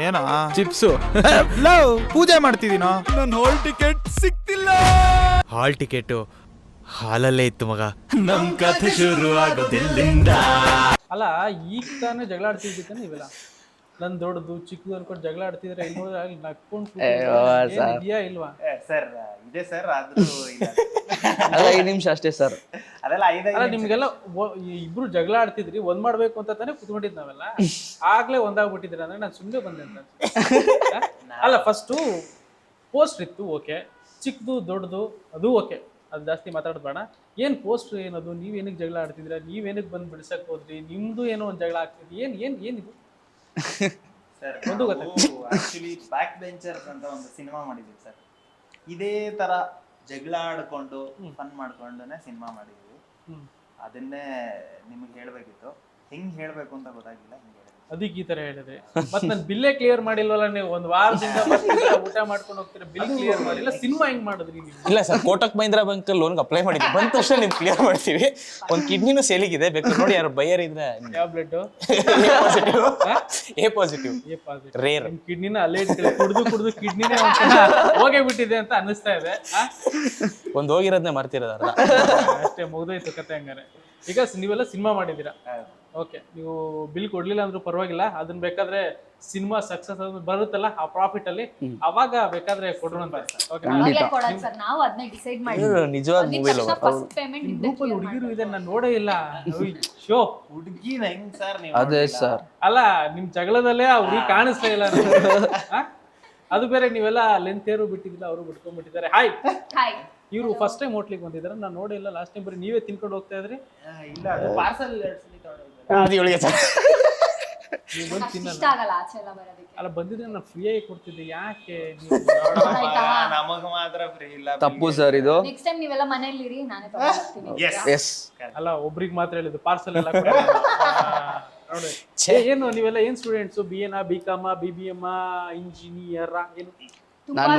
ಏನಾ? Chips. Love ಪೂಜೆ ಮಾಡ್ತಿದೀನೋ ನನ್ನ ಹಾಲ್ ಟಿಕೆಟ್ ಸಿಕ್ತಿಲ್ಲ. ಹಾಲ್ ಟಿಕೆಟ್ ಹಾಲಲ್ಲೇ ಇತ್ತು ಮಗ. ನಮ್ ಕಥೆ ಶುರು ಆಗೋದಿಲ್ಲಿಂದ. ಅಲ್ಲ ಈಗ ತಾನೇ ಜಗಳ ಆಡ್ತಿದ್ದಿ ಇವೆಲ್ಲ ನನ್ ದೊಡ್ಡದು ಚಿಕ್ಕದು ಅನ್ಕೊಂಡು ಜಗಳ ಆಡ್ತಿದ್ರೆ ಇಲ್ಲಿ ನೋಡಿದ್ರೆ ಅಲ್ಲಿ ನಕ್ಕೊಂಡು ಇದೆಯಾ ಇಲ್ವಾ? ಸರ್ ಇದೆ ಸರ್ ಆದ್ರೂ ಇಲ್ಲ. ಅಲ್ಲ ಐದು ನಿಮಿಷ ಅಷ್ಟೇ ಸರ್. ಅದೆಲ್ಲ ಐದೈದು ನಿಮ್ಗೆಲ್ಲ ಇಬ್ರು ಜಗಳ ಆಡ್ತಿದ್ರಿ ಒಂದ್ ಮಾಡ್ಬೇಕು ಅಂತ ತಾನೇ ಕುತ್ಕೊಂಡಿದ್ ನಾವೆಲ್ಲ? ಆಗ್ಲೇ ಒಂದಾಗ್ಬಿಟ್ಟಿದ್ರ ಅಂದ್ರೆ ನಾನು ಸುಮ್ಮನೆ ಬಂದೆ ಅಂತ. ಅಲ್ಲ ಫಸ್ಟು ಪೋಸ್ಟ್ ಇತ್ತು ಓಕೆ ಚಿಕ್ಕದು ದೊಡ್ಡದು ಅದು ಓಕೆ ಅದು ಜಾಸ್ತಿ ಮಾತಾಡಬೇಡ. ಏನು ಏನ್ ಪೋಸ್ಟ್ ಏನದು? ನೀವ್ ಏನಕ್ಕೆ ಜಗಳ ಆಡ್ತಿದ್ರ ನೀವ್ ಏನಕ್ಕೆ ಬಂದ್ ಬಿಡ್ಸಕ್ ಹೋದ್ರಿ? ನಿಮ್ದು ಏನೋ ಒಂದ್ ಜಗಳ ಆಗ್ತಿದ್ರಿ ಏನ್ ಏನ್ ಏನಿದು? ಸರ್ ಒಂದು ಆಕ್ಚುಲಿ ಬ್ಯಾಕ್ ಬೆಂಚರ್ಸ್ ಅಂತ ಒಂದು ಸಿನಿಮಾ ಮಾಡಿದ್ವಿ ಸರ್. ಇದೇ ತರ ಜಗಳ ಆಡ್ಕೊಂಡು ಫನ್ ಮಾಡ್ಕೊಂಡನೆ ಸಿನಿಮಾ ಮಾಡಿದ್ವಿ. ಅದನ್ನೇ ನಿಮಗೆ ಹೇಳ್ಬೇಕಿತ್ತು. ಹೆಂಗ್ ಹೇಳ್ಬೇಕು ಅಂತ ಗೊತ್ತಾಗಿಲ್ಲ ಹಿಂಗೆ ಅದಕ್ಕೆ ಈ ತರ ಹೇಳಿದ್ರೆ. ಮತ್ ನನ್ ಬಿಲ್ಲೇ ಕ್ಲಿಯರ್ ಮಾಡಿಲ್ವಲ್ಲ ನೀವು? ಒಂದ್ ವಾರದಿಂದ ಬರ್ತೀರಾ, ಊಟ ಮಾಡ್ಕೊಂಡು ಹೋಗ್ತೀರಾ? ಬಿಲ್ ಕ್ಲಿಯರ್ ಮಾಡಿಲ್ಲ ಸಿನಿಮಾ ಹೆಂಗ್ ಮಾಡಿದ್ರಿ ನೀವು? ಇಲ್ಲ ಸರ್ ಕೋಟಕ್ ಮಹೀಂದ್ರ ಬ್ಯಾಂಕ್ ಲೋನ್ಗೆ ಅಪ್ಲೈ ಮಾಡಿದ್ವಿ. ಬಂದ ತಕ್ಷಣ ನೀವು ಕ್ಲಿಯರ್ ಮಾಡ್ತೀವಿ. ಒಂದ್ ಕಿಡ್ನಿನೂ ಸೇಲಿಗಿದೆ. ಬೇಕು ನೋಡಿ ಯಾರು ಬೈಯರ್ ಇದ್ರೆ. ಯಾವ blood positive A positive A positive rare ನಿಮ್ ಕಿಡ್ನಿನ ಅಲ್ಲೇ ಕುಡ್ದು ಕುಡ್ದು ಕಿಡ್ನಿನೇ ಹೋಗೇ ಬಿಟ್ಟಿದೆ ಅಂತ ಅನ್ನಿಸ್ತಾ ಇದೆ. ಒಂದ್ ಹೋಗಿರೋದನ್ನೇ ಮರ್ತಿರೋದು ಅರ್ಧ. ಅಷ್ಟೇ ಮುಗ್ದೋಯ್ತು ಕತೆ ಹಂಗಾರೆ. ಈಗ ನೀವೆಲ್ಲ ಸಿನಿಮಾ ಮಾಡಿದ್ದೀರಾ? ಓಕೆ ನೀವು ಬಿಲ್ ಕೊಡ್ಲಿಲ್ಲ ಅಂದ್ರೂ ಪರವಾಗಿಲ್ಲ. ಅದನ್ನ ಬೇಕಾದ್ರೆ ಸಿನಿಮಾ ಸಕ್ಸಸ್ ಬರುತ್ತಲ್ಲ ಆ ಪ್ರಾಫಿಟ್ ಅಲ್ಲಿ. ಅವಾಗ ಬೇಕಾದ್ರೆ ಕೊಡೋಣ ಅಂತ ಓಕೆ ಅವಾಗ್ಲೇ ಕೊಡೋದು ಸರ್. ನಾವು ಅದನ್ನೇ ಡಿಸೈಡ್ ಮಾಡಿ ನಿಜವಾದ ಮೂವಿ ಗ್ರೂಪಲ್ಲಿ ಹುಡುಗಿರು ಇದೆ ನಾನು ನೋಡೇ ಇಲ್ಲ. ಶೋ. ಹುಡುಗಿನ ಹೆಂಗ್ ಸರ್ ನೀವು ಅದೇ ಸರ್ ಅಲ್ಲ ನಿಮ್ ಜಗಳದಲ್ಲೇ ಆ ಹುಡುಗಿ ಕಾಣಿಸ್ತಾ ಇಲ್ಲ? ಅದು ಬೇರೆ ನೀವೆಲ್ಲ ಲೆಂತೇರು ಬಿಟ್ಟಿದ್ದಿಲ್ಲ ಅವರು ಬಿಟ್ಕೊಂಡ್ಬಿಟ್ಟಿದ್ದಾರೆ. ಹಾಯ್ ಹಾಯ್ ಇವರು ಫಸ್ಟ್ ಟೈಮ್ ಹೋಟ್ಲಿಗೆ ಬಂದಿದ್ದಾರೆ. ನಾನು ನೋಡಿಲ್ಲ ಲಾಸ್ಟ್ ಟೈಮ್ ಬರೀ ನೀವೇ ತಿನ್ಕೊಂಡು ಹೋಗ್ತಾ ಇದ್ರಿ. ಇಲ್ಲ ಅದು ಪಾರ್ಸಲ್ ಅದು ಇವಳಿಗೆ ಸರ್. ನೀವು ಬಂದು ಅಷ್ಟ್ ತಿನ್ನಲ್ಲ. ಇಷ್ಟ ಆಗಲ್ಲ ಆಚೆ ಎಲ್ಲ ಬರೋದಕ್ಕೆ. ಅಲ್ಲ ಬಂದಿದ್ರೆ ನಾನು ಫ್ರೀಯಾಗಿ ಕೊಡ್ತಿದ್ದೆ. ಯಾಕೆ ನೀವು? ನಮಗ ಮಾತ್ರ ಫ್ರೀ ಇಲ್ಲ ತಪ್ಪು ಸರ್ ಇದು. ನೆಕ್ಸ್ಟ್ ಟೈಮ್ ನೀವೆಲ್ಲ ಮನೇಲಿ ಇರಿ ನಾನೇ ತಗೊಂಡ್ಬರ್ತೀನಿ ಎಸ್ ಅಲ್ಲ ಒಬ್ರಿಗೆ ಮಾತ್ರ ಹೇಳಿದ್ದು ಪಾರ್ಸಲ್ ಎಲ್ಲ ಕೊಡಿ. ಆ, ನೋಡಿ. ಏ, ಏನು ನೀವೆಲ್ಲ ಏನ್ students B and B com B B M engineer ಏನು? ದೊಡ್ಡ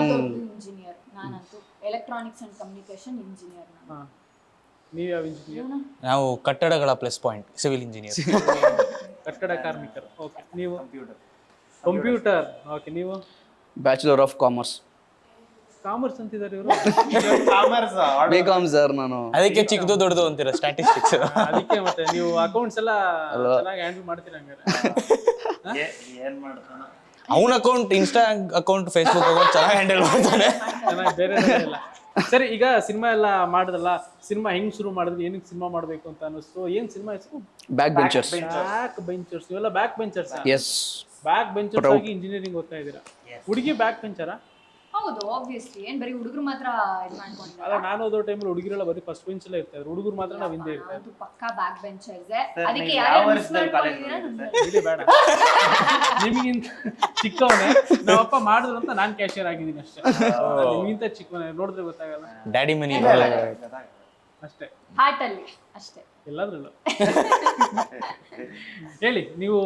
ಇಂಜಿನಿಯರ್ ನಾನಂತೂ ಎಲೆಕ್ಟ್ರಾನಿಕ್ಸ್ ಅಂಡ್ ಕಮ್ಯುನಿಕೇಶನ್ ಇಂಜಿನಿಯರ್ ನಾನು. ನೀವು ಯಾವ ಇಂಜಿನಿಯರ್? ನಾವು ಕಟ್ಟಡಗಳ ಪ್ಲಸ್ ಪಾಯಿಂಟ್ ಸಿವಿಲ್ ಇಂಜಿನಿಯರ್ ಕಟ್ಟಡ ಕಾರ್ಮಿಕರು. ಓಕೆ ನೀವು? ಕಂಪ್ಯೂಟರ್ ಕಂಪ್ಯೂಟರ್ ಓಕೆ ನೀವು? ಬ್ಯಾಚುಲರ್ ಆಫ್ ಕಾಮರ್ಸ್ ಕಾಮರ್ಸ್ ಅಂತಿದ್ದಾರೆ ಇವರು? ಕಾಮರ್ಸ್ ಬಿ ಕಾಮ್ ಸರ್ ನಾನು. ಅದಕ್ಕೆ ಚಿಕ್ಕದು ದೊಡ್ಡದು ಅಂತೀರ ಸ್ಟ್ಯಾಟಿಸ್ಟಿಕ್ಸ್ ಅದಕ್ಕೆ ಮತ್ತೆ ನೀವು ಅಕೌಂಟ್ಸ್ ಎಲ್ಲ ಚೆನ್ನಾಗಿ ಹ್ಯಾಂಡಲ್ ಮಾಡ್ತೀರಾ ಹಂಗಾರೆ? ಏನ್ ಮಾಡ್ತಾನ? ಅವನ account Insta account Facebook account ಚೆನ್ನಾಗಿ ಹ್ಯಾಂಡಲ್ ಮಾಡ್ತಾನೆ. ಚೆನ್ನಾಗಿ ಬೇರೆ ಇಲ್ಲ. ಸರಿ ಈಗ ಸಿನಿಮಾ ಎಲ್ಲ ಮಾಡಿದ್ರಲ್ಲ ಸಿನಿಮಾ ಹೆಂಗ್ ಶುರು ಮಾಡಿದ್ರಿ ಏನಕ್ಕೆ ಸಿನಿಮಾ ಮಾಡ್ಬೇಕು ಅಂತ ಅನಿಸ್ತು ಏನ್ ಸಿನಿಮಾ ಹೆಸರು ಬ್ಯಾಕ್ ಬೆಂಚರ್ಸ್ ಬ್ಯಾಕ್ ಬೆಂಚರ್ಸ್ ಇವೆಲ್ಲ back benchers yes back benchers ಆಗಿ ಇಂಜಿನಿಯರಿಂಗ್ ಓದ್ತಾ ಇದ್ದೀರಾ? ಹುಡುಗಿ ಬ್ಯಾಕ್ ಬೆಂಚರಾ ಹೌದು ಆಬ್ವಿಯಸ್ಲಿ ಏನ್ ಬರೀ ಹುಡುಗರು ಮಾತ್ರ ಇದ್ ಮಾಡ್ಕೊಂಡಿದ್ದಾರೆ ಅಲ್ಲ ನಾನು ಓದೋ ಟೈಮಲ್ಲಿ ಹುಡುಗಿರೆಲ್ಲ ಬರೀ ಫಸ್ಟ್ ಬೆಂಚ್ ಅಲ್ಲೇ ಇರ್ತಾ ಇದ್ರು. ಹುಡುಗರು ಮಾತ್ರ ನಾವು ಹಿಂದೆ ಇರ್ತಾ ಅದು ಪಕ್ಕಾ ಬ್ಯಾಕ್ ಬೆಂಚರ್ಸ್ Sir, ಅದಕ್ಕೆ ನೀವು ಯಾರು ಯಾವ ಮಿಸ್ ವರ್ಷದಲ್ಲಿ college ಮಾಡ್ಕೊಂಡಿದ್ದೀರಾ ಬೇಡ. ನಿಮಗಿಂತ ಚಿಕ್ಕವನೇ. ನಮ್ಮಪ್ಪ ಮಾಡಿದ್ರು ಅಂತ ನಾನು ಕ್ಯಾಶಿಯರ್ ಆಗಿದ್ದೀನಿ ಅಷ್ಟೇ. ನಿಮಗಿಂತ ಚಿಕ್ಕವನೇ. ನೋಡಿದ್ರೆ ಗೊತ್ತಾಗಲ್ಲ. ಡ್ಯಾಡಿ ಮನಿ ಅಷ್ಟೇ ಹಾರ್ಟ್ ಅಲ್ಲಿ ಅಷ್ಟೇ. ಎಲ್ಲಾದ್ರೂ ಹೇಳಿ ನೀವು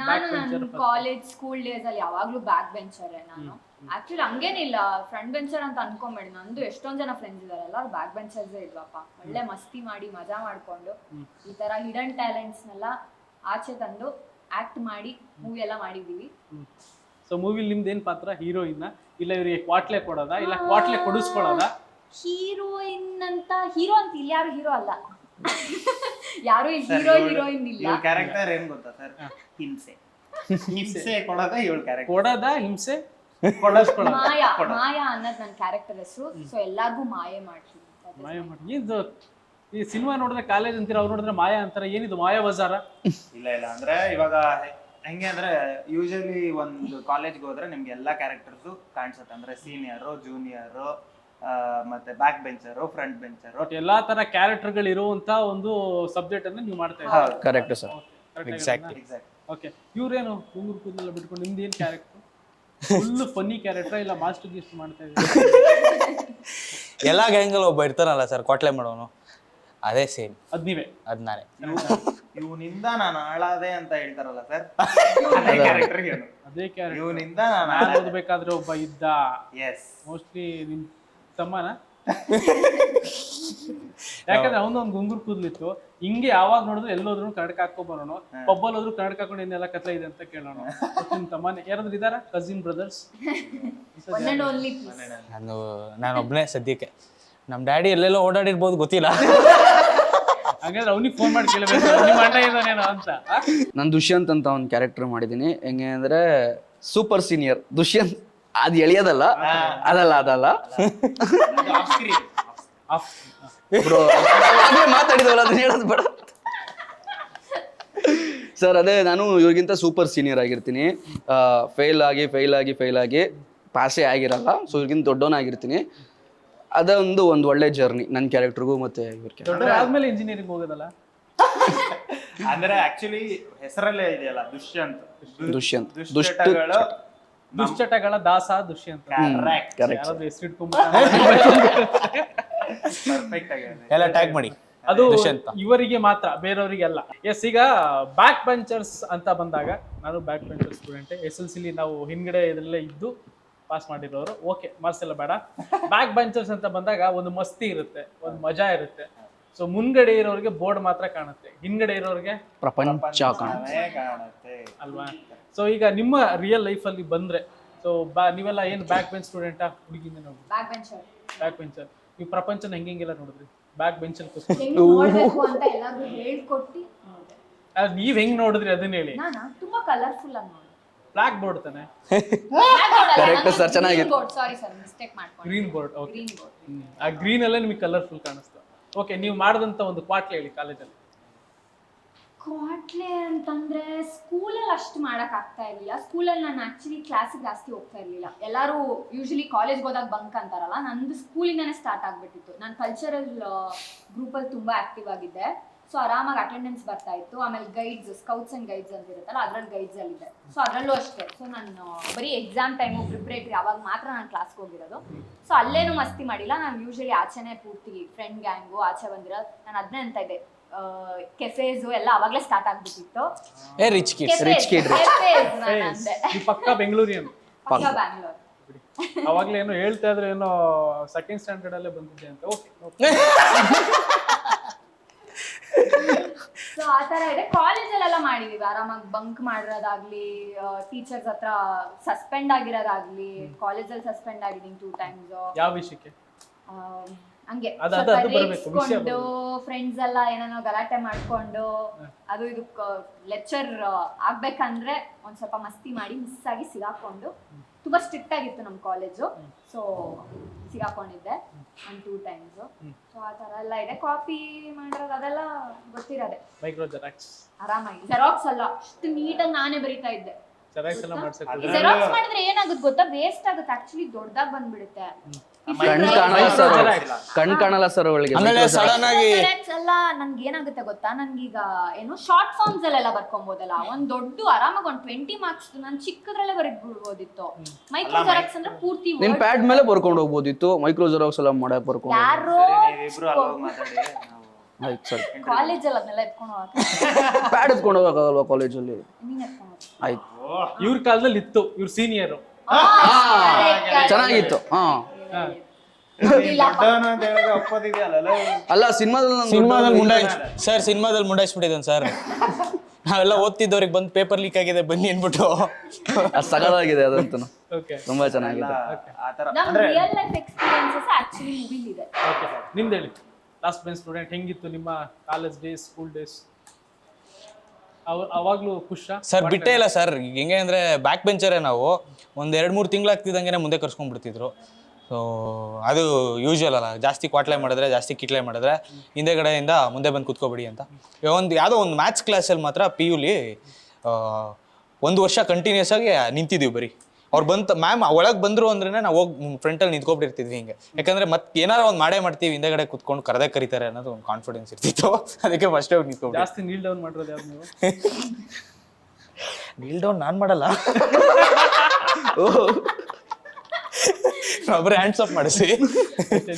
ನಾನು ನನ್ನ ಕಾಲೇಜ್ ಸ್ಕೂಲ್ ಡೇಸ್ ಅಲ್ಲಿ ಯಾವಾಗ್ಲೂ ಬ್ಯಾಕ್ ಬೆಂಚರ್ ನಾನು. ಆಕ್ಚುಲಿ ಹಂಗೇನಿಲ್ಲ ಫ್ರಂಟ್ ಬೆಂಚರ್ ಅಂತ ಅನ್ಕೊಂಬೇಡಿ. ನಂದು ಎಷ್ಟೊಂದ್ ಜನ ಫ್ರೆಂಡ್ಸ್ ಇದಾರಲ್ಲ ಬ್ಯಾಕ್ ಬೆಂಚರ್ಸ್ ಇದ್ವಪ್ಪ ಒಳ್ಳೆ ಮಸ್ತಿ ಮಾಡಿ ಮಜಾ ಮಾಡ್ಕೊಂಡು ಈ ತರ ಹಿಡನ್ ಟ್ಯಾಲೆಂಟ್ಸ್ ನೆಲ್ಲ ಆಚೆ ತಂದು ಆಕ್ಟ್ ಮಾಡಿ ಮೂವಿ ಎಲ್ಲ ಮಾಡಿದೀವಿ ಸೊ ಮೂವಿಲಿ ನಿಮ್ದು ಏನ್ ಪಾತ್ರ? ಹೀರೋಯಿನ್ ಇಲ್ಲ ಇವ್ರಿಗೆ ಕ್ವಾಟ್ಲೆ ಕೊಡೋದ? ಇಲ್ಲ ಕ್ವಾಟ್ಲೆ ಕೊಡಿಸ್ಕೊಳ್ಳೋದಾ? ಹೀರೋಯಿನ್ ಅಂತ ಹೀರೋ ಅಂತ ಇಲ್ಲಿ ಯಾರು ಹೀರೋ ಅಲ್ಲ. ಯಾರು ಹೀರೋ ಹೀರೋಯಿನ್ ಇಲ್ಲ. ಕ್ಯಾರೆಕ್ಟರ್ ಏನ್ ಗೊತ್ತಾ ಸರ್? ಹಿಂಸೆ. ಹಿಂಸೆ. ಕೊಡೋದ ಇವಳು ಕ್ಯಾರೆಕ್ಟರ್ ಕೊಡೋದ ಹಿಂಸೆ? ಮಾಯಾ ಮಾಯಾ ಅನ್ನೋದು ನನ್ನ ಕ್ಯಾರೆಕ್ಟರ್ ಹೆಸರು. ಸೊ ಎಲ್ಲಾರ್ಗೂ ಮಾಯೆ ಮಾಡ್ತೀನಿ ಮಾಯ ಮಾಡಿ ಇದು ಈ ಸಿನಿಮಾ ನೋಡಿದ್ರೆ ಕಾಲೇಜ್ ಅಂತೀರ ಅವ್ರು ನೋಡಿದ್ರೆ ಮಾಯಾ ಅಂತಾರೆ. ಏನಿದು ಮಾಯಾ ಬಜಾರ? ಇಲ್ಲ ಇಲ್ಲ. ಅಂದ್ರೆ ಇವಾಗ ಹೆಂಗೆ ಅಂದ್ರೆ ಯೂಶಲಿ ಒಂದು ಕಾಲೇಜ್ಗೆ ಹೋದ್ರೆ ನಿಮ್ಗೆ ಎಲ್ಲಾ ಕ್ಯಾರೆಕ್ಟರ್ಸು ಕಾಣಿಸುತ್ತೆ. ಅಂದ್ರೆ ಸೀನಿಯರು ಜೂನಿಯರು ಮತ್ತೆ ಬ್ಯಾಕ್ ಬೆಂಚರು ಫ್ರಂಟ್ ಬೆಂಚರು ಎಲ್ಲಾ ತರ ಕ್ಯಾರೆಕ್ಟರ್ಗಳು ಇರುವಂತ ಒಂದು ಸಬ್ಜೆಕ್ಟ್ ಅನ್ನ ನೀವು ಮಾಡ್ತಾ ಇದ್ದೀರಾ? Correct sir exact exact okay ಇವ್ರೇನು? ಉಂಗುರು ಕೂದಲೆಲ್ಲ ಬಿಟ್ಕೊಂಡು ನಿಮ್ದು ಏನು ಕ್ಯಾರೆಕ್ಟರ್ ಫುಲ್ ಫನ್ನಿ ಕ್ಯಾರೆಕ್ಟರ್ ಇಲ್ಲ ಮಾಸ್ಟರ್ ಗೀಸ್ಟ್ ಮಾಡ್ತಾ ಇದ್ದೀರಾ ಎಲ್ಲ ಗ್ಯಾಂಗಲ್ಲಿ ಒಬ್ಬ ಇರ್ತಾನಲ್ಲ ಸರ್ ಕೊಟ್ಲೆ ಮಾಡೋನು. ಅದೇ ಸೇಮ್ ಅದ್ ನೀವೇ. ಅದ್ ನಾನೇ. ಇವನಿಂದ ನಾನು ಹಾಳಾದೆ ಅಂತ ಹೇಳ್ತಾರಲ್ಲ ಸರ್ ಅದೇ ಕ್ಯಾರೆಕ್ಟರ್ ಇವನಿಂದ ನಾನು ಓದ್ಬೇಕಾದ್ರೆ ಒಬ್ಬ ಇದ್ದ. ಎಸ್ ಮೋಸ್ಟ್ಲಿ ನಿಮ್ ತಮ್ಮನ? ಯಾಕಂದ್ರೆ ಅವನು ಒಂದು ಗುಂಗುರು ಕೂದ್ಲಿತ್ತು ಹಿಂಗೆ ಯಾವಾಗ ನೋಡಿದ್ರು ಎಲ್ಲೋದ್ರು ಕನ್ನಡಕ ಹಾಕೊಂಡ್ ಬರೋಣ ಪಬ್ಬಲ್ ಹೋದ್ರು ಕನ್ನಡಕ ಹಾಕೊಂಡು ಇನ್ನೆಲ್ಲ ಕತ್ಲ ಇದೆ ಅಂತ ಕೇಳೋಣ ನಿಮ್ ತಮ್ಮನೆ ಯಾರಾದ್ರೂ ಇದಾರ ಕಸಿನ್ ಬ್ರದರ್ಸ್ ನಾನು ನಾನು ಒಬ್ಬನೇ ಸದ್ಯಕ್ಕೆ ನಮ್ಮ ಡ್ಯಾಡಿ ಎಲ್ಲೆಲ್ಲೋ ಓಡಾಡಿರ್ಬೋದು ಗೊತ್ತಿಲ್ಲ ಹಾಗಾದ್ರೆ ಅವ್ನಿಗೆ ಫೋನ್ ಮಾಡಿ ಕೇಳಬೇಕು ನಿಮ್ಮ ಅಣ್ಣ ಇದಾನೇನೋ ಅಂತ? ನಾನು ದುಷ್ಯಂತ್ ಅಂತ ಒಂದು ಕ್ಯಾರೆಕ್ಟರ್ ಮಾಡಿದ್ದೀನಿ ಹೆಂಗೆ ಅಂದ್ರೆ ಸೂಪರ್ ಸೀನಿಯರ್ ದುಷ್ಯಂತ್ ಅದು ಎಳಿಯೋದಲ್ಲ ಅದಲ್ಲ ಅದಲ್ಲ ಮಾತಾಡಿದವಲ್ಲ ಅದನ್ನ ಹೇಳೋದು ಬೇಡ. ಸರ್ ಅದೇ ನಾನು ಇವ್ರಿಗಿಂತ ಸೂಪರ್ ಸೀನಿಯರ್ ಆಗಿರ್ತೀನಿ. ಫೇಲ್ ಆಗಿ ಫೇಲ್ ಆಗಿ ಫೇಲ್ ಆಗಿ ಪಾಸೇ ಆಗಿರಲ್ಲ ಸೊ ಇವ್ರಿಗಿಂತ ದೊಡ್ಡವನಾಗಿರ್ತೀನಿ. ಅದೊಂದು ಒಂದು ಒಳ್ಳೆ ಜರ್ನಿ ನನ್ನ ಕ್ಯಾರೆಕ್ಟರ್ಗೂ ಮತ್ತೆ ಇವ್ರಿಗೆ ದೊಡ್ಡವ್ರು ಆದ್ಮೇಲೆ ಇಂಜಿನಿಯರಿಂಗ್ ಹೋಗೋದಲ್ಲ? ಅಂದ್ರೆ ಆಕ್ಚುಲಿ ಹೆಸರಲ್ಲೇ ಇದೆಯಲ್ಲ ದುಷ್ಯಂತ್ ದುಷ್ಯಂತ್. ದುಷ್ಟಗಳ ದುಶ್ಚಟಗಳ ದಾಸ ದುಷ್ಯಂತ. ಕರೆಕ್ಟ್ ಆಗಿದೆ ಎಲ್ಲ ಟ್ಯಾಗ್ ಮಾಡಿ. ಅದು ಇವರಿಗೆ ಮಾತ್ರ ಬೇರೆಯವರಿಗೆಲ್ಲ. ಎಸ್ ಈಗ ಬ್ಯಾಕ್ ಬೆಂಚರ್ಸ್ ಅಂತ ಬಂದಾಗ ನಾನು back bencher student S L ಸಿಲಿ ನಾವು ಹಿಂದ್ಗಡೆ ಇದರಲ್ಲೇ ಇದ್ದು ಪಾಸ್ ಮಾಡಿರೋರು. ಓಕೆ ಮಾರ್ಕ್ಸ್ ಎಲ್ಲ ಬೇಡ. ಬ್ಯಾಕ್ ಬೆಂಚರ್ಸ್ ಅಂತ ಬಂದಾಗ ಒಂದು ಮಸ್ತಿ ಇರುತ್ತೆ ಒಂದು ಮಜಾ ಇರುತ್ತೆ. ಸೊ ಮುಂದ್ಗಡೆ ಇರೋರಿಗೆ ಬೋರ್ಡ್ ಮಾತ್ರ ಕಾಣುತ್ತೆ. ಹಿಂದ್ಗಡೆ ಇರೋರಿಗೆ ಪ್ರಪಂಚ ಕಾಣುತ್ತೆ. ಅಲ್ವಾ? ಸೊ ಈಗ ನಿಮ್ಮ ರಿಯಲ್ ಲೈಫ್ ಅಲ್ಲಿ ಬಂದ್ರೆ ಸೊ ಬಾ ನೀವೆಲ್ಲ ಏನು ಬ್ಯಾಕ್ ಬೆಂಚ್ ಸ್ಟೂಡೆಂಟಾ ಹುಡುಗಿಂದ ಬ್ಯಾಕ್ ಬೆಂಚರ್ ನೀವು ಪ್ರಪಂಚನ ಹೆಂಗೆಲ್ಲ ನೋಡಿದ್ರಿ? ಬ್ಯಾಕ್ ಬೆಂಚಲ್ಲಿ ಕೂತ್ಕೊಂಡು. ಹೆಂಗ್ ನೋಡ್ಬೇಕು ಅಂತ ಎಲ್ಲಾರ್ಗು ಹೇಳ್ಕೊಟ್ಟಿ ನೋಡ್ದೆ. ಅದ್ ನೀವ್ ಹೆಂಗ್ ನೋಡಿದ್ರಿ ಅದನ್ನ ಹೇಳಿ? ನಾನಾ? ತುಂಬಾ ಕಲರ್ಫುಲ್ ಆಗಿ ನೋಡ್ದೆ. ಬ್ಲಾಕ್ ಬೋರ್ಡ್ ತಾನೆ? Correct sir, ಚೆನ್ನಾಗಿತ್ತು. ಸಾರಿ ಸರ್ ಮಿಸ್ಟೇಕ್ ಮಾಡ್ಕೊಂಡು. Green board okay green board. ಆ ಗ್ರೀನ್ ಅಲ್ಲೇ ನಿಮಗೆ ಕಲರ್ಫುಲ್ ಕಾಣಿಸ್ತು. ಓಕೆ ನೀವು ಮಾಡಿದಂತ ಒಂದು ಪಾಟ್ಲಿ ಹೇಳಿ ಕಾಲೇಜಲ್ಲಿ ಕ್ವಾಟ್ಲೆ ಅಂತಂದ್ರೆ ಸ್ಕೂಲಲ್ಲಿ ಅಷ್ಟು ಮಾಡಕ್ ಆಗ್ತಾ ಇರ್ಲಿಲ್ಲ. ಸ್ಕೂಲಲ್ಲಿ ನಾನು ಆಕ್ಚುಲಿ ಕ್ಲಾಸಿಗೆ ಜಾಸ್ತಿ ಹೋಗ್ತಾ ಇರ್ಲಿಲ್ಲ. ಎಲ್ಲರೂ ಯೂಶಲಿ ಕಾಲೇಜ್ಗೆ ಹೋದಾಗ ಬಂಕ್ ಅಂತಾರಲ್ಲ, ನಂದು ಸ್ಕೂಲಿಂದನೇ ಸ್ಟಾರ್ಟ್ ಆಗ್ಬಿಟ್ಟಿತ್ತು. ನಾನು ಕಲ್ಚರಲ್ ಗ್ರೂಪಲ್ಲಿ ತುಂಬಾ ಆಕ್ಟಿವ್ ಆಗಿದ್ದೆ. ಸೊ ಆರಾಮಾಗಿ ಅಟೆಂಡೆನ್ಸ್ ಬರ್ತಾ ಇತ್ತು. ಆಮೇಲೆ ಗೈಡ್ಸ್ ಸ್ಕೌಟ್ಸ್ ಅಂಡ್ ಗೈಡ್ಸ್ ಅಂತ ಇರುತ್ತಲ್ಲ ಅದ್ರಲ್ಲಿ ಗೈಡ್ಸ್ ಅಲ್ಲಿದೆ ಸೊ ಅದರಲ್ಲೂ ಅಷ್ಟೇ. ಸೊ ನಾನು ಬರೀ ಎಕ್ಸಾಮ್ ಟೈಮು ಪ್ರಿಪ್ರೇಟ್ರಿ ಅವಾಗ ಮಾತ್ರ ನಾನು ಕ್ಲಾಸ್ಗೆ ಹೋಗಿರೋದು. ಸೊ ಅಲ್ಲೇನು ಮಸ್ತಿ ಮಾಡಿಲ್ಲ. ನಾನು ಯೂಶಲಿ ಆಚೆನೇ ಪೂರ್ತಿ ಫ್ರೆಂಡ್ ಗ್ಯಾಂಗು ಆಚೆ ಬಂದಿರೋದು. ನಾನು ಅದನ್ನೇ ಅಂತ ಇದ್ದೆ. ಕೆಫೇಸು ಎಲ್ಲ ಅವಾಗಲೇ ಸ್ಟಾರ್ಟ್ ಆಗ್ಬಿಟ್ಟಿತ್ತು. ಏ rich kids Rich kid, rich. ಅಂದೆ. ಈ ಪಕ್ಕ ಬೆಂಗಳೂರಿಯನ್ ಪಕ್ಕ ಬ್ಯಾಂಗ್ಳೂರ್. ಅವಾಗ್ಲೇ ಏನೋ ಹೇಳ್ತಾ ಇದ್ರೆ ಏನೋ ಸೆಕೆಂಡ್ ಸ್ಟ್ಯಾಂಡರ್ಡ್ ಅಲ್ಲೇ ಬಂದಿದ್ದೆ ಅಂತ. ಓಕೆ ಸೊ ಆ ತರ ಇದೆ. ಕಾಲೇಜಲ್ಲೆಲ್ಲ ಮಾಡಿದೀವಿ. ಆರಾಮಾಗಿ ಬಂಕ್ ಮಾಡಿರೋದಾಗ್ಲಿ ಟೀಚರ್ಸ್ ಹತ್ರ ಸಸ್ಪೆಂಡ್ ಆಗಿರೋದಾಗ್ಲಿ ಕಾಲೇಜಲ್ಲಿ ಸಸ್ಪೆಂಡ್ ಆಗಿದ್ದೀನಿ ಟೂ ಟೈಮ್ಸ್ ಯಾವ ವಿಷಯಕ್ಕೆ? ಹಂಗೆ ಫ್ರೆಂಡ್ಸ್ ಎಲ್ಲ ಏನೇನೋ ಗಲಾಟೆ ಮಾಡ್ಕೊಂಡು ಅದು ಇದು ಲೆಕ್ಚರ್ ಆಗ್ಬೇಕಂದ್ರೆ ಒಂದ್ ಸ್ವಲ್ಪ ಮಸ್ತಿ ಮಾಡಿ ಮಿಸ್ ಆಗಿ ಸಿಗಾಕೊಂಡು ತುಂಬಾ ಸ್ಟ್ರಿಕ್ಟ್ ಆಗಿತ್ತು ನಮ್ ಕಾಲೇಜು ಸೊ ಸಿಗಾಕೊಂಡಿದ್ದೆ ಒನ್ ಟೂ ಟೈಮ್ಸ್ ಸೊ ಆ ತರ ಎಲ್ಲ ಇದೆ. ಕಾಪಿ ಮಾಡಿರೋದು ಅದೆಲ್ಲ ಗೊತ್ತಿರೋದೆ. ಆರಾಮಾಗಿ. ಜೆರಾಕ್ಸ್ ಅಲ್ಲ. ಅಷ್ಟು ನೀಟಾಗಿ ನಾನೇ ಬರಿತಾ ಇದ್ದೆ. ಜೆರಾಕ್ಸ್ ಎಲ್ಲ ಮಾಡ್ಸಕ್ಕೆ ಜೆರಾಕ್ಸ್ ಮಾಡಿದ್ರೆ ಏನಾಗುತ್ತೆ ಗೊತ್ತಾ? ವೇಸ್ಟ್ ಆಗುತ್ತೆ. ಆಕ್ಚುಲಿ ದೊಡ್ಡದಾಗಿ ಬಂದ್ಬಿಡುತ್ತೆ. ಕಣ್ ಕಾಣಲ್ಲ ಸರ್ ಕಣ್ ಕಾಣಲ್ಲ ಸರ್ ಅವಳಿಗೆ ಆಮೇಲೆ ಸಡನ್ ಆಗಿ Corrects ಎಲ್ಲ ನನ್ಗೆ ಏನಾಗುತ್ತೆ ಗೊತ್ತಾ? ನನ್ಗೀಗ ಏನು ಶಾರ್ಟ್ ಫಾರ್ಮ್ಸ್ ಅಲ್ಲೆಲ್ಲ ಬರ್ಕೊಬೋದಲ್ಲ? ಒಂದ್ ದೊಡ್ಡ ಆರಾಮಾಗಿ ಒಂದ್ ಟ್ವೆಂಟಿ ಮಾರ್ಕ್ಸ್ ನಾನು ಚಿಕ್ಕದ್ರಲ್ಲೇ ಬರೆದ್ ಬಿಡ್ಬೋದಿತ್ತು ಮೈಕ್ರೋ ಜೆರಾಕ್ಸ್ ಅಂದ್ರೆ ಪೂರ್ತಿ ನಿನ್ ಪ್ಯಾಡ್ ಮೇಲೆ ಬರ್ಕೊಂಡು ಹೋಗ್ಬೋದಿತ್ತು. ಮೈಕ್ರೋ ಜೆರಾಕ್ಸ್ ಎಲ್ಲ ಮಾಡಕ್ ಬರ್ಕೊಂಡು ಯಾರೋ ನೀವಿಬ್ರು ಅಲ್ಲಿ ಹೋಗಿ ಮಾತಾಡಿ ನಾವು ಆಯ್ತು ಸರ್. ಕಾಲೇಜಲ್ಲಿ ಅದನ್ನೆಲ್ಲ ಎತ್ಕೊಂಡು ಹೋಗಕ್ಕೆ ಪ್ಯಾಡ್ ಎತ್ಕೊಂಡು ಹೋಗಕ್ಕಾಗಲ್ವಾ ಕಾಲೇಜಲ್ಲಿ ನೀನ್ ಎತ್ಕೊಂಡು. ಆಯ್ತು. ಇವ್ರ ಕಾಲದಲ್ಲಿ ಇತ್ತು ಇವ್ರ ಸೀನಿಯರ್. ಚೆನ್ನಾಗಿತ್ತು. ಹಾ. ಅಲ್ಲ? ಸಿನಿಮಾದಲ್ಲಿ ಸಿನಿಮಾದಲ್ಲಿ ಮುಂಡಾಯ್ ಸರ್ ಸಿನಿಮಾದಲ್ಲಿ ಮುಂಡಾಯಿಸ್ಬಿಟ್ಟಿದ್ದಾನೆ ಸರ್. ನಾವೆಲ್ಲ ಓದ್ತಿದ್ದವ್ರಿಗೆ ಬಂದು ಪೇಪರ್ ಲೀಕ್ ಆಗಿದೆ ಬನ್ನಿ ಅನ್ಬಿಟ್ಟು ಅದು ಸಗದಾಗಿದೆ ಅದಂತೂ. ಓಕೆ ತುಂಬಾ ಚೆನ್ನಾಗಿದೆ. ನಮ್ ರಿಯಲ್ ಲೈಫ್ ಎಕ್ಸ್ಪೀರಿಯನ್ಸಸ್ ಆಕ್ಚುಲಿ ಮೂವಿಲ್ ಇದೆ ಓಕೆ ನಿಮ್ದು ಹೇಳಿ. ಲಾಸ್ಟ್ ಬೆಂಚ್ ಸ್ಟೂಡೆಂಟ್ ಹೆಂಗಿತ್ತು ನಿಮ್ಮ ಕಾಲೇಜ್ ಡೇಸ್ ಸ್ಕೂಲ್ ಡೇಸ್ ಅವಾಗ್ಲೂ ಖುಷ ಸರ್ ಬಿಟ್ಟೇ ಇಲ್ಲ ಸರ್ ಹೆಂಗೆ ಅಂದ್ರೆ ಬ್ಯಾಕ್ ಬೆಂಚರೇ ನಾವು. ಒಂದ್ ಎರಡ್ ಮೂರು ತಿಂಗಳಾಗ್ತಿದ್ದಂಗೆ ಮುಂದೆ ಕರ್ಸ್ಕೊಂಡ್ಬಿಡ್ತಿದ್ರು ಸೊ ಅದು ಯೂಶುವಲ್ ಅಲ್ಲ. ಜಾಸ್ತಿ ಕ್ವಾಟ್ಲೆ ಮಾಡಿದ್ರೆ ಜಾಸ್ತಿ ಕಿಟ್ಲೆ ಮಾಡಿದ್ರೆ ಹಿಂದೆಗಡೆಯಿಂದ ಮುಂದೆ ಬಂದು ಕುತ್ಕೋಬಿಡಿ ಅಂತ. ಒಂದು ಯಾವುದೋ ಒಂದು ಮ್ಯಾಥ್ಸ್ ಕ್ಲಾಸಲ್ಲಿ ಮಾತ್ರ ಪಿ ಯುಲಿ ಒಂದು ವರ್ಷ ಕಂಟಿನ್ಯೂಸ್ ಆಗಿ ನಿಂತಿದ್ದೀವಿ ಬರೀ. ಅವ್ರು ಬಂತ ಮ್ಯಾಮ್ ಒಳಗೆ ಬಂದ್ರು ಅಂದ್ರೆ ನಾವು ಹೋಗಿ ಫ್ರಂಟಲ್ಲಿ ನಿಂತ್ಕೊಬಿಟ್ಟಿರ್ತಿದ್ವಿ ಹಿಂಗೆ. ಯಾಕಂದ್ರೆ ಮತ್ತೆ ಏನಾರ ಒಂದು ಮಾಡೇ ಮಾಡ್ತೀವಿ ಹಿಂದೆಗಡೆ ಕುತ್ಕೊಂಡು ಕರೆದೇ ಕರೀತಾರೆ ಅನ್ನೋದು ಒಂದು ಕಾನ್ಫಿಡೆನ್ಸ್ ಇರ್ತಿತ್ತು. ಅದಕ್ಕೆ ಫಸ್ಟ್ ಹೋಗಿ ನಿಂತ್ಕೊಂಡು ಜಾಸ್ತಿ ನೀಲ್ ಡೌನ್ ಮಾಡಿರೋದು ಯಾವ್ದು ನೀವು? ನೀಲ್ ಡೌನ್ ನಾನು ಮಾಡಲ್ಲ. ಒಬ್ಬರೇ ಹ್ಯಾಂಡ್ಸ್ ಆಫ್ ಮಾಡಿಸಿ.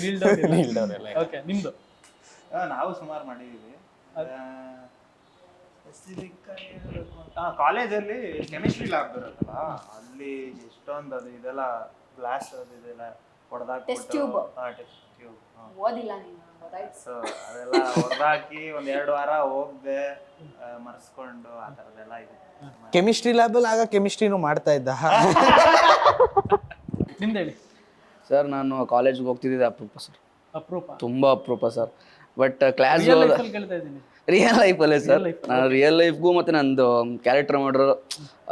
ನೀಲ್ ಡೌನ್ ನೀಲ್ ಡೌನ್ ಎಲ್ಲ ಓಕೆ ನಿಮ್ಮದು ನಾವು ಸುಮಾರು ಮಾಡಿದೀವಿ. ಕಾಲೇಜಲ್ಲಿ ಕೆಮಿಸ್ಟ್ರಿ ಲ್ಯಾಬ್ ಇರುತ್ತಲ್ಲ ಅಲ್ಲಿ ಎಷ್ಟೊಂದು ಅದು ಇದೆಲ್ಲ ಗ್ಲಾಸ್ ಅದು ಇದೆಲ್ಲ ಹೊಡೆದಾಕ್ Test tube. ಓದಿಲ್ಲ ನೀನು ಗೊತ್ತಾಯ್ತು. ಸೊ ಅದೆಲ್ಲ ಹೊಡೆದಾಕಿ ಒಂದ್ ಎರಡು ವಾರ ಹೋಗ್ದೆ ಮರ್ಸ್ಕೊಂಡು ಆ ಥರದ್ದೆಲ್ಲ ಇದೆ. ಕೆಮಿಸ್ಟ್ರಿ ಲ್ಯಾಬಲ್ಲಿ ಆಗ ಕೆಮಿಸ್ಟ್ರಿನೂ ಮಾಡ್ತಾ ಇದ್ದ. ನಿಮ್ದು ಹೇಳಿ. ಸರ್ ನಾನು ಕಾಲೇಜ್ಗೆ ಹೋಗ್ತಿದ್ದೆ ಅಪರೂಪ ಸರ್ ಅಪರೂಪ. ತುಂಬ ಅಪರೂಪ ಸರ್ ಬಟ್ ಕ್ಲಾಸ್ ಕೇಳ್ತಾ ಇದ್ದೀನಿ. ರಿಯಲ್ ಲೈಫಲ್ಲೇ ಸರ್ ನಾನು ರಿಯಲ್ ಲೈಫ್ಗೂ ಮತ್ತೆ ನಂದು ಕ್ಯಾರೆಕ್ಟರ್ ಮಾಡಿರೋ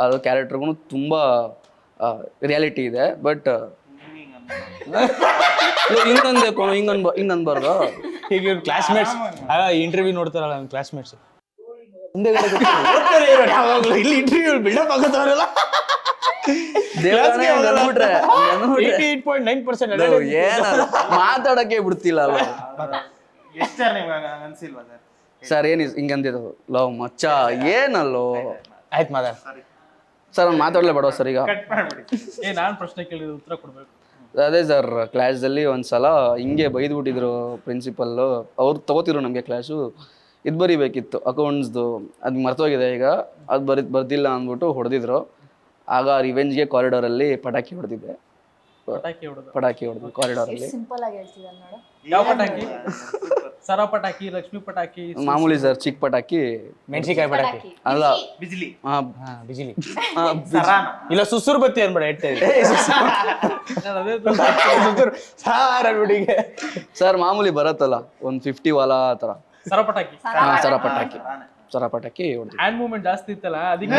ಅದು ಕ್ಯಾರೆಕ್ಟರ್ಗೂ ತುಂಬ ರಿಯಾಲಿಟಿ ಇದೆ. ಬಟ್ ಹಿಂಗಂದೆ ಹಿಂಗನ್ ಹಿಂಗೆ ಅನ್ಬಾರ್ದು ಈಗ ಇವ್ರ ಕ್ಲಾಸ್ಮೇಟ್ಸ್ ಇಂಟರ್ವ್ಯೂ ನೋಡ್ತಾರಲ್ಲ ನನ್ನ ಕ್ಲಾಸ್ಮೇಟ್ಸ್ ಕೂತ್ಕೊಂಡು ಓದ್ತಾನೆ ಇಲ್ಲಿ ಇಂಟರ್ವ್ಯೂ ಬಿಲ್ಡಪ್ ಏನಲ್ಲ ಮಾತಾಡಕ್ಕೆ ಬಿಡ್ತಿಲ್ಲ ಅಲ್ಲ. ಎಷ್ಟು ಸರ್ ಅನ್ಸಿಲ್ವಾ ಸರ್ ಸರ್ ಏನು ಹಿಂಗಂದಿದ್ದು ಲವ್ ಮಚ್ಚ ಏನಲ್ಲೋ? ಆಯ್ತು ಮಾತಾಡ ಸರ್ ಅವ್ನು ಮಾತಾಡಲೇ ಬೇಡ ಸರ್ ಈಗ. ಕಟ್ ಮಾಡ್ಬಿಡಿ. ಏ ನಾನು ಪ್ರಶ್ನೆ ಕೇಳಿದ ಉತ್ತರ ಕೊಡ್ಬೇಕು. ಅದೇ ಸರ್ ಕ್ಲಾಸಲ್ಲಿ ಒಂದು ಸಲ ಹಿಂಗೆ ಬೈದ್ಬಿಟ್ಟಿದ್ರು ಪ್ರಿನ್ಸಿಪಲ್ಲು ಅವ್ರು ತಗೋತಿದ್ರು ನಮಗೆ ಕ್ಲಾಸು ಇದು ಬರಿಬೇಕಿತ್ತು ಅಕೌಂಟ್ಸ್ದು ಅದು ಮರ್ತೋಗಿದೆ ಈಗ. ಅದು ಬರಿ ಬರ್ದಿಲ್ಲ ಅಂದ್ಬಿಟ್ಟು ಹೊಡೆದಿದ್ರು. ಆಗ ರಿವೆಂಜ್ಗೆ ಕಾರಿಡಾರಲ್ಲಿ ಪಟಾಕಿ ಹೊಡೆದಿದ್ದೆ. ಪಟಾಕಿ ಹೊಡೆದು. ಪಟಾಕಿ ಹೊಡೆದು ಕಾರಿಡಾರಲ್ಲಿ ಸಿಂಪಲ್ ಆಗಿ ಹೇಳ್ತಿದ್ದಾನೆ ನೋಡು. ಯಾವ ಪಟಾಕಿ? ಸರ ಪಟಾಕಿ ಲಕ್ಷ್ಮಿ ಪಟಾಕಿ ಮಾಮೂಲಿ ಸರ್ ಚಿಕ್ಕ ಪಟಾಕಿ ಮೆಣಸಿಕಾಯಿ ಪಟಾಕಿ. ಪಟಾಕಿ. ಅಲ್ಲ ಬಿಜಿಲಿ. ಹಾ ಹಾ ಬಿಜಿಲಿ. ಸರಾನ. ಇಲ್ಲ ಸುಸುರು ಬತ್ತಿ ಅನ್ಬೇಡ ಹೇಳ್ತಾ ನಾನು ಸಾರ ಸುಸುರು ಸಾರ್ ಸರ್ ಮಾಮೂಲಿ ಬರತ್ತಲ್ಲ ಒಂದು ಫಿಫ್ಟಿ ವಾಲ ಆ ಥರ. ಸರ ಪಟಾಕಿ. ಹಾ ಸರ ಪಟಾಕಿ. ಸರ ಪಟಾಕಿ ಹ್ಯಾಂಡ್ ಮೂಮೆಂಟ್ ಜಾಸ್ತಿ ಇತ್ತಲ್ಲ ಅದಕ್ಕೆ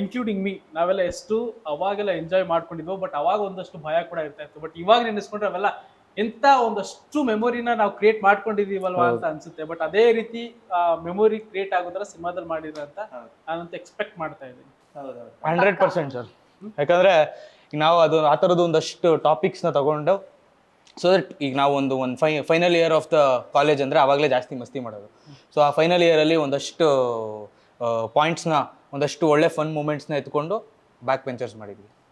ಇನ್ಕ್ಲೂಡಿಂಗ್ ಮೀ ನಾವೆಲ್ಲ ಎಷ್ಟು ಅವಾಗೆಲ್ಲ ಎಂಜಾಯ್ ಮಾಡ್ಕೊಂಡಿದ್ವು ಬಟ್ ಅವಾಗ ಒಂದಷ್ಟು ಭಯ ಕೂಡ ಇರ್ತಾ ಇತ್ತು. ಬಟ್ ಇವಾಗ ನೆನೆಸ್ಕೊಂಡ್ರೆ ಅವೆಲ್ಲ ಎಂತ ಒಂದಷ್ಟು ಮೆಮೊರಿನ ನಾವು ಕ್ರಿಯೇಟ್ ಮಾಡ್ಕೊಂಡಿದೀವಲ್ವಾ ಅಂತ ಅನ್ಸುತ್ತೆ. ಬಟ್ ಅದೇ ರೀತಿ ಮೆಮೊರಿ ಕ್ರಿಯೇಟ್ ಆಗೋದ್ರ ಸಿನಿಮಾದಲ್ಲಿ ಮಾಡಿದ್ರೆ ಅಂತ ನಾನಂತ ಎಕ್ಸ್ಪೆಕ್ಟ್ ಮಾಡ್ತಾ ಇದ್ದೀನಿ. Hundred percent sir. ಯಾಕಂದ್ರೆ ಈಗ ನಾವು ಅದು ಆ ಥರದ್ದು ಒಂದಷ್ಟು ಟಾಪಿಕ್ಸ್ನ ತಗೊಂಡು ಸೊ ದಟ್ ಈಗ ನಾವು ಒಂದು ಒಂದು five final year of the college ಅಂದರೆ ಆವಾಗಲೇ ಜಾಸ್ತಿ ಮಸ್ತಿ ಮಾಡೋದು. ಸೊ ಆ ಫೈನಲ್ ಇಯರಲ್ಲಿ ಒಂದಷ್ಟು ಪಾಯಿಂಟ್ಸ್ನ ಒಂದಷ್ಟು ಒಳ್ಳೆ ಫನ್ ಮೂಮೆಂಟ್ಸ್ನ ಎತ್ಕೊಂಡು ಬ್ಯಾಕ್ ಪೆಂಚರ್ಸ್ ಮಾಡಿದ್ವಿ.